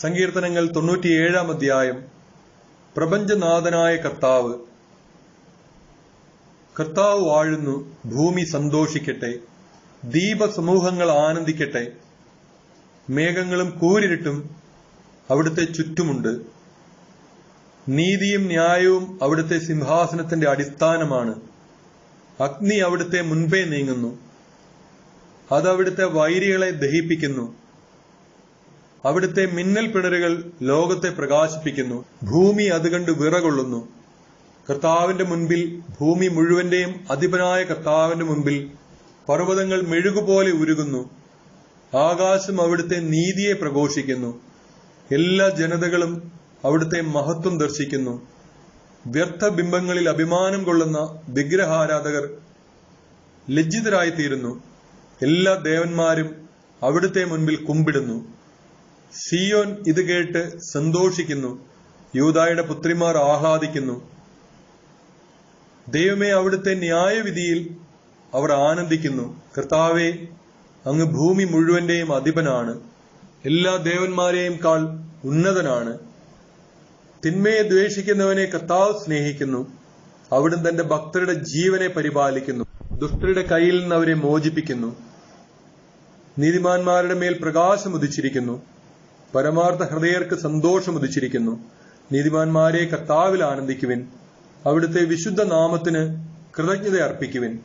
സങ്കീർത്തനങ്ങൾ തൊണ്ണൂറ്റിയേഴാം അധ്യായം. പ്രപഞ്ചനാഥനായ കർത്താവ് കർത്താവ് വാഴുന്നു ഭൂമി സന്തോഷിക്കട്ടെ ദീപസമൂഹങ്ങൾ ആനന്ദിക്കട്ടെ മേഘങ്ങളും കൂരിരുട്ടും അവിടുത്തെ ചുറ്റുമുണ്ട്. നീതിയും ന്യായവും അവിടുത്തെ സിംഹാസനത്തിന്റെ അടിസ്ഥാനമാണ്. അഗ്നി അവിടുത്തെ മുൻപേ നീങ്ങുന്നു. അത് വൈരികളെ ദഹിപ്പിക്കുന്നു. അവിടുത്തെ മിന്നൽ പിണരുകൾ ലോകത്തെ പ്രകാശിപ്പിക്കുന്നു. ഭൂമി അതുകണ്ട് വിറകൊള്ളുന്നു. കർത്താവിന്റെ മുൻപിൽ ഭൂമി മുഴുവന്റെയും അധിപനായ കർത്താവിന്റെ മുൻപിൽ പർവതങ്ങൾ മെഴുകുപോലെ ഉരുകുന്നു. ആകാശം അവിടുത്തെ നീതിയെ പ്രഘോഷിക്കുന്നു. എല്ലാ ജനതകളും അവിടുത്തെ മഹത്വം ദർശിക്കുന്നു. വ്യർത്ഥ ബിംബങ്ങളിൽ അഭിമാനം കൊള്ളുന്ന വിഗ്രഹാരാധകർ ലജ്ജിതരായിത്തീരുന്നു. എല്ലാ ദേവന്മാരും അവിടുത്തെ മുൻപിൽ കുമ്പിടുന്നു. സിയോൻ ഇത് കേട്ട് സന്തോഷിക്കുന്നു. യൂതായുടെ പുത്രിമാർ ആഹ്ലാദിക്കുന്നു. ദൈവമേ അവിടുത്തെ ന്യായവിധിയിൽ അവർ ആനന്ദിക്കുന്നു. കർത്താവെ അങ്ങ് ഭൂമി മുഴുവന്റെയും അധിപനാണ്. എല്ലാ ദേവന്മാരെയും കാൾ ഉന്നതനാണ്. തിന്മയെ ദ്വേഷിക്കുന്നവനെ കർത്താവ് സ്നേഹിക്കുന്നു. അവിടുന്ന് തന്റെ ഭക്തരുടെ ജീവനെ പരിപാലിക്കുന്നു. ദുഷ്ടരുടെ കയ്യിൽ നിന്ന് അവരെ മോചിപ്പിക്കുന്നു. നീതിമാന്മാരുടെ മേൽ പ്രകാശം ഉദിച്ചിരിക്കുന്നു. പരമാർത്ഥ ഹൃദയർക്ക് സന്തോഷം ഉദിച്ചിരിക്കുന്നു. നീതിമാന്മാരെ കർത്താവിൽ ആനന്ദിക്കുവിൻ. അവിടുത്തെ വിശുദ്ധ നാമത്തിന് കൃതജ്ഞത അർപ്പിക്കുവിൻ.